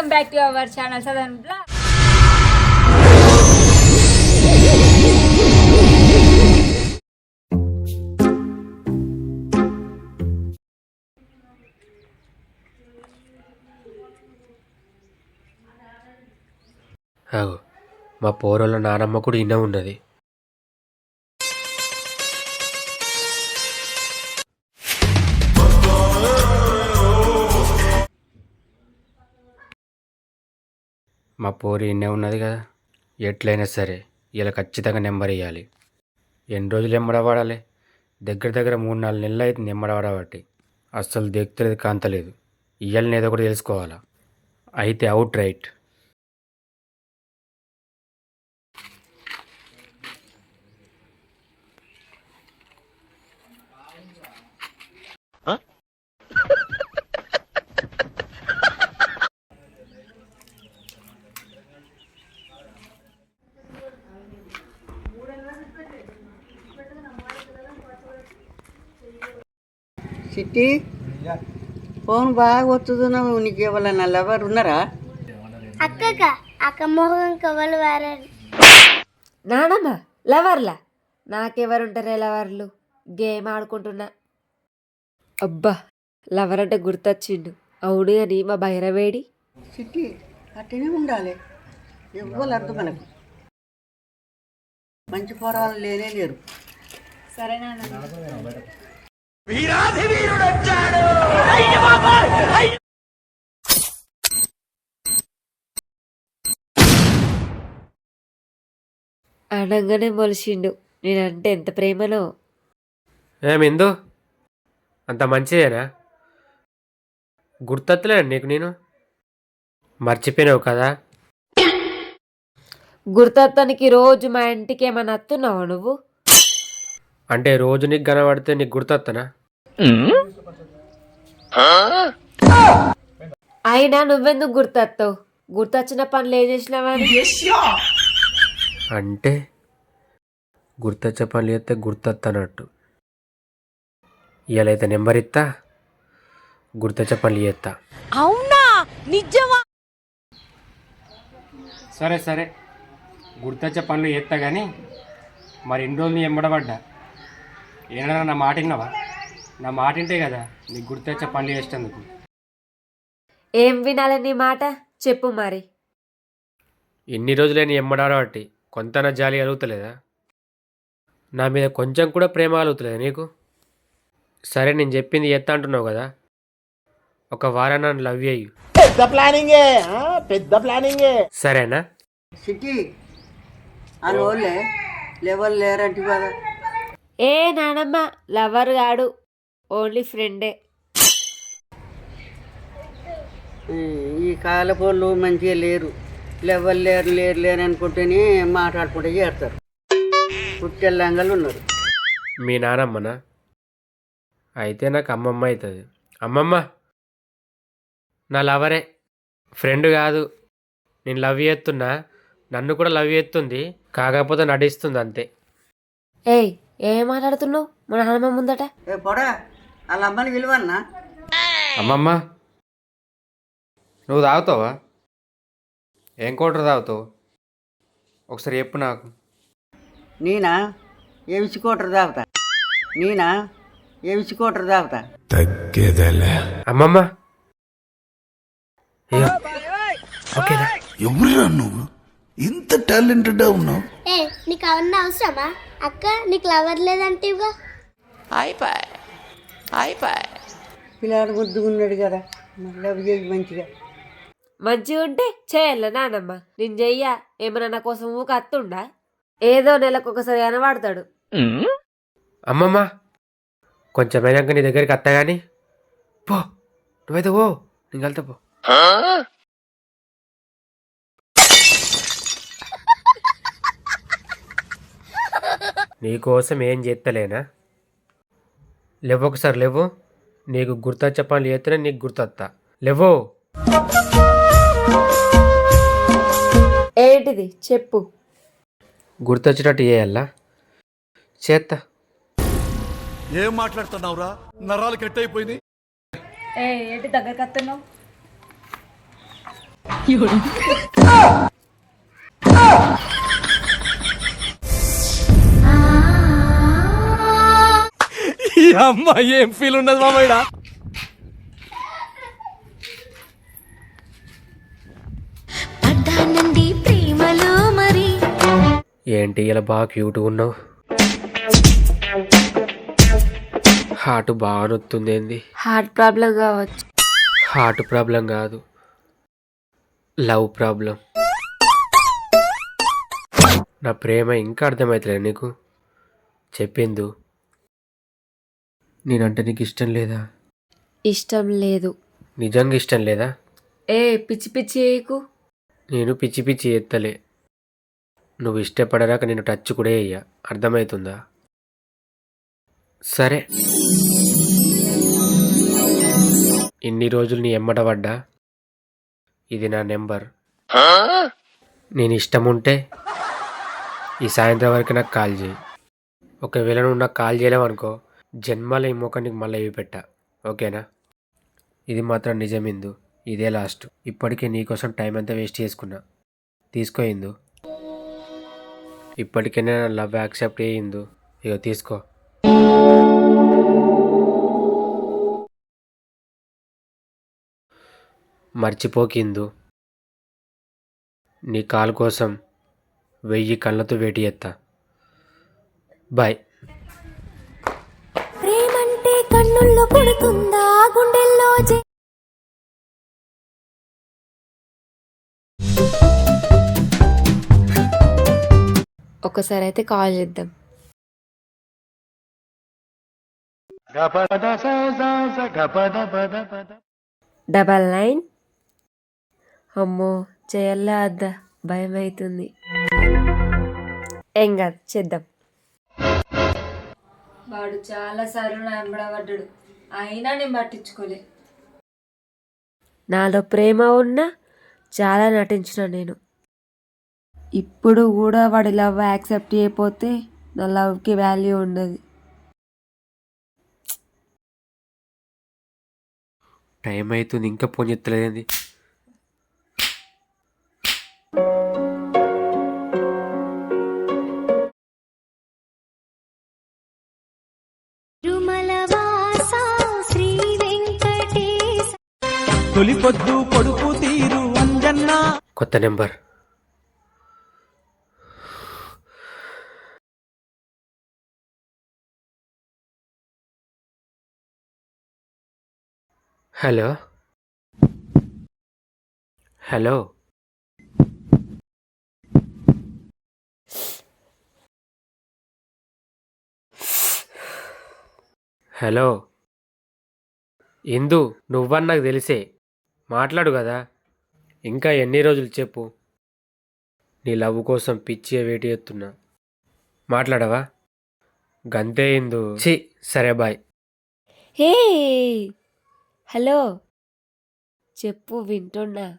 Welcome back to our channel Sadan blog మా పోరోళ్ళ నానమ్మ కూడా ఇన్న ఉన్నది. మా పోరి ఇన్నే ఉన్నది కదా. ఎట్లయినా సరే ఇలా ఖచ్చితంగా నెంబర్ ఇవ్వాలి ఎన్ని రోజులు ఎమ్మడవాడాలి దగ్గర దగ్గర మూడు నాలుగు నెలలు అయితే నిమ్మడవాడబట్టి అస్సలు దిగుతలేదు కాంతలేదు. ఇయ్యాలని ఏదో ఒకటి తెలుసుకోవాలా? అయితే అవుట్ రైట్. సిట్టి ఫోన్ బాగా వస్తున్నావు నీకు ఎవరన్నా లవర్ ఉన్నారా? అక్కక అక్క మొహం కవలు వారారు. నానమ్మ లవర్లా? నాకెవరుంటారే లవర్లు? గేమ్ ఆడుకుంటున్నా. అబ్బా లవర్ అంటే గుర్తొచ్చిండు. అవును అని మా భైరవేడి సిట్టి అట్టనే ఉండాలి. ఎవ్వరు అర్థం మనకు మంచి పోరాలు లేనే లేరు. అనగానే మొలిచిండు నేనంటే ఎంత ప్రేమనో. ఏమిందు అంత మంచిదేనా? గుర్తొత్తలేను నీకు నేను. మర్చిపోయినావు కదా? గుర్తొత్తానికి రోజు మా ఇంటికి ఏమన్నా అత్తున్నావా నువ్వు? అంటే రోజు నీకు కనబడితే నీకు గుర్తొత్తనా? అయినా నువ్వెందుకు గుర్తొత్తావు? గుర్తొచ్చిన పనులు ఏం చేసినావని అంటే గుర్తొచ్చే పనులు చేస్తే గుర్తొత్తనట్టు. ఇవాళైతే నెంబర్ ఇస్తా గుర్తొచ్చే పనులు చేస్తా అవునా? నిజమా? సరే సరే. గుర్తొచ్చే పనులు చేస్తా కానీ మరి ఎన్ని రోజులు ఎంబడబడ్డా ఏమన్నా నా మాట విన్నావా? నా మాట వింటే కదా నీకు గుర్తొచ్చే పనులు చేసేందుకు ఏం వినాలి నీ మాట? చెప్పు మరి. ఇన్ని రోజులేని ఎమ్మడాడబట్టి కొంతన జాలి కలుగుతలేదా నా మీద కొంచెం కూడా ప్రేమ కలుగుతలేదా నీకు? సరే నేను చెప్పింది ఎత్తా అంటున్నావు కదా. ఒక వారం నన్ను లవ్ అయ్యి పెద్ద ప్లానింగే పెద్ద ప్లానింగే. సరేనా? సిట్టి అని వాళ్ళే లెవెల్ లేరంటే కదా ఏ నానమ్మ లవర్ గాడు. ఓన్లీ ఫ్రెండే. ఈ- కాలపోళ్ళు మంచిగా లేరు. లెవెల్ లేరు లేరు లేరు అనుకుంటేనే మాట్లాడుకుంటే చేస్తారు. పుట్టెల్లంగలు ఉన్నారు. మీ నానమ్మనా? అయితే నాకు అమ్మమ్మ అవుతుంది. అమ్మమ్మ! నా లవరే. ఫ్రెండ్ కాదు. నేను లవ్ చేస్తున్నా. నన్ను కూడా లవ్ చేస్తుంది. కాకపోతే నటిస్తుంది అంతే. ఏయ్ ఏం మాట్లాడుతున్నావు? మా నాన్నమ్మ ముందట. ఏ పొడా వాళ్ళ అమ్మని విలువన్నా అమ్మమ్మ నువ్వు తాగుతావా? ఏం కోటర్ తాగుతావు? ఒకసారి చెప్పు నాకు. నేనా? ఏమిచ్చుకోటరు తాగుతా? నేనా? ఏమిచ్చుకోటరు తాగుతా? అమ్మమ్మ. అయ్యో. ఓకేనా ఎవరురా నువ్వు? ఇంత టాలెంటెడ్ ఉన్నావు. ఏ నీకు అవన్నీ అవసరమా? అక్క నీకు లవర్ లేదంటేవుగా పిల్లాడు ముద్దుగున్నాడు కదా చేయి మంచిగా. మంచిగా ఉంటే చేయాల నానమ్మ. నేను చెయ్యా ఏమన్నా నా కోసం ఊక అత్తుండా ఏదో నెలకు ఒకసారి కనబడతాడు అమ్మమ్మ కొంచెం అయినాక నీ దగ్గరికి అత్త కానీ పో నువ్వైతే పో నేను వెళ్తా పో. నీకోసం ఏం చేస్తలేనా లేవు ఒకసారి లేవు. నీకు గుర్తొచ్చే పనులు చేస్తేనే నీకు గుర్తొస్తా లేవో. ఏంటిది? చెప్పు. గుర్తొచ్చేటట్టు చేయాలా? చేస్తా ఏం మాట్లాడుతున్నావురా? నరాలు కట్ అయిపోయింది ఏ ఏంటి దగ్గరికి వస్తున్నావు? అమ్మ ఏం ఫీల్ ఉన్నది పడ్డానండి ప్రేమలో మరి. ఏంటి ఇలా బాగా క్యూట్గా ఉన్నావు? హార్ట్ బాగా నొత్తుంది ఏంది? హార్ట్ ప్రాబ్లం కావచ్చు. హార్ట్ ప్రాబ్లం కాదు. లవ్ ప్రాబ్లం నా ప్రేమ ఇంకా అర్థమవుతలేదు నీకు? చెప్పిందు. నేనంటే నీకు ఇష్టం లేదా? ఇష్టం లేదు. నిజంగా ఇష్టం లేదా? ఏ పిచ్చి పిచ్చి చేయకు నేను పిచ్చి పిచ్చి ఎత్తలే. నువ్వు ఇష్టపడరాక నేను టచ్ కూడా అయ్యా అర్థమవుతుందా సరే. ఇన్ని రోజులు నీ ఎమ్మట పడ్డా? ఇది నా నెంబర్. నేను ఇష్టం ఉంటే ఈ సాయంత్రం వరకు నాకు కాల్ చేయి. ఒకవేళ నువ్వు నాకు కాల్ చేయలేవనుకో జన్మల ఈ ముఖానికి మళ్ళీ ఇవి పెట్టా. ఓకేనా? ఇది మాత్రం నిజమిందు ఇదే. లాస్ట్. ఇప్పటికే నీకోసం టైం అంతా వేస్ట్ చేసుకున్నా. తీసుకో ఇందు. ఇప్పటికైనా నా లవ్ యాక్సెప్ట్ అయ్యిందు ఇక తీసుకో. మర్చిపోకిందు నీ కాల్ కోసం వెయ్యి కళ్ళతో వేటి ఎత్తా. బాయ్. కన్నుల్లో గుండెల్లో జే- ఒకసారి అయితే కాల్ చేద్దాం. Double nine. అమ్మో చేయల్లా అద్దా? భయం అవుతుంది ఏం కాదు చేద్దాం. వాడు చాలా సార్లు నా ఎంబడబడ్డాడు. అయినా నేను పట్టించుకోలే. నాలో ప్రేమ ఉన్నా చాలా నటించిన నేను. ఇప్పుడు కూడా వాడి లవ్ యాక్సెప్ట్ చేయకపోతే నా లవ్కి వాల్యూ ఉండదు. టైం అవుతుంది ఇంకా ఫోన్ చెత్తలేదేంది పొద్దు పొడుపు తీరు అంజన్న. కొత్త నెంబర్. హలో. హలో. హలో. ఇందు నువ్వని నాకు తెలిసే. మాట్లాడు కదా. ఇంకా ఎన్ని రోజులు చెప్పు. నీ లవ్ కోసం పిచ్చి వేటి ఎత్తున్నా. మాట్లాడవా? గంతే ఇందు. ఛీ సరే బాయ్. హే! హలో. చెప్పు వింటున్నా.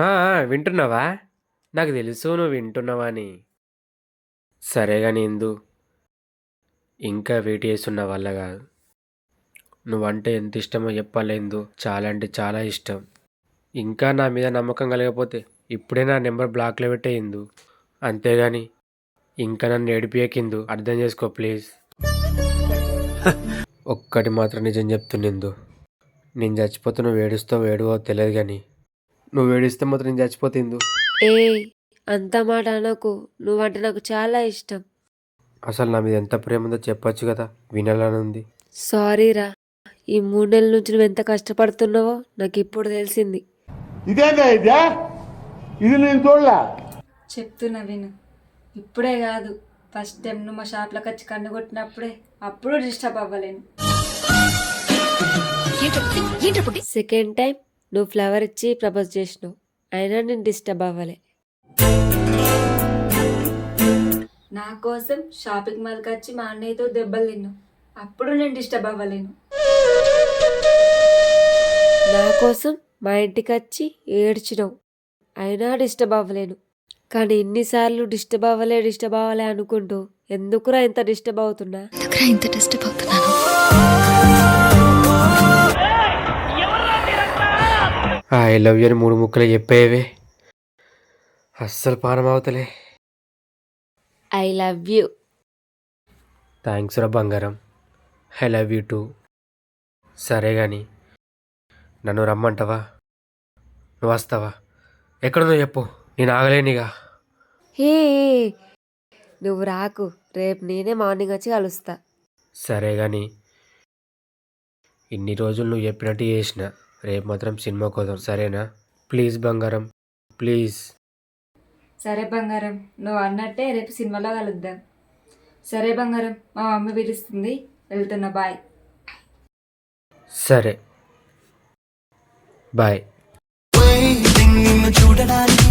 ఆ, ఆ, వింటున్నావా? నాకు తెలుసు నువ్వు వింటున్నావా అని. సరే కానీ ఇందు. ఇంకా వెయిట్ చేస్తున్న వల్ల కాదు నువ్వంటే ఎంత ఇష్టమో చెప్పాలేందు చాలా అంటే చాలా ఇష్టం. ఇంకా నా మీద నమ్మకం కలగకపోతే ఇప్పుడే నా నెంబర్ బ్లాక్లో పెట్టేయిందు అంతేగాని ఇంకా నన్ను ఏడిపియకిందు అర్థం చేసుకో ప్లీజ్. ఒక్కటి మాత్రం నిజం చెప్తున్నిందు నేను చచ్చిపోతే నువ్వు ఏడుస్తావు ఏడువో తెలియదు కానీ నువ్వు ఏడిస్తే మాత్రం నేను చచ్చిపోతుందు ఏ అంత మాట అనకు. నువ్వంటే నాకు చాలా ఇష్టం. అసలు నా మీద ఎంత ప్రేమ ఉందో చెప్పొచ్చు కదా. వినాలని ఉంది. సారీ రా ఈ మూడు నెలల నుంచి నువ్వు ఎంత కష్టపడుతున్నావో నాకు ఇప్పుడు తెలిసింది. చెప్తున్నా విను ఇప్పుడే కాదు ఫస్ట్ టైం నువ్వు మా షాప్లోకి వచ్చి కన్ను కొట్టినప్పుడే అప్పుడు డిస్టర్బ్ అవ్వలేను. సెకండ్ టైం నువ్వు ఫ్లవర్ ఇచ్చి ప్రపోజ్ చేసినావు. అయినా నేను డిస్టర్బ్ అవ్వలే. నా కోసం షాపింగ్ మాల్కి వచ్చి మా అన్నయ్యతో దెబ్బలు తిన్నావు. అప్పుడు నేను డిస్టర్బ్ అవ్వలేను. నా కోసం మా ఇంటికి వచ్చి ఏడ్చినావు. అయినా డిస్టర్బ్ అవ్వలేను కానీ ఇన్నిసార్లు డిస్టర్బ్ అవ్వలే డిస్టర్బ్ అవ్వలే అనుకుంటూ ఎందుకురా ఇంత డిస్టర్బ్ అవుతున్నా ఇంత డిస్టర్బ్ అవుతున్నాను ఐ లవ్ యూ అని మూడు ముక్కలు చెప్పేవే. అస్సలు పానం అవుతలే ఐ లవ్ యూ థ్యాంక్స్ రా బంగారం. ఐ లవ్ యూ టూ సరే కానీ నన్ను రమ్మంటావా? నువ్వు వస్తావా? ఎక్కడుందో చెప్పు. నేను ఆగలేనిగా. హే నువ్వు రాకు. రేపు నేనే మార్నింగ్ వచ్చి కలుస్తా. సరే కానీ ఇన్ని రోజులు నువ్వు చెప్పినట్టు చేసిన. రేపు మాత్రం సినిమా కోసం సరేనా? ప్లీజ్ బంగారం. ప్లీజ్. సరే బంగారం. నువ్వు అన్నట్టే రేపు సినిమాలో కలుద్దాం. సరే బంగారం మా మమ్మీ పిలుస్తుంది. వెళ్తున్నా బాయ్. సరే. బాయ్ నిన్ను చూడడానికి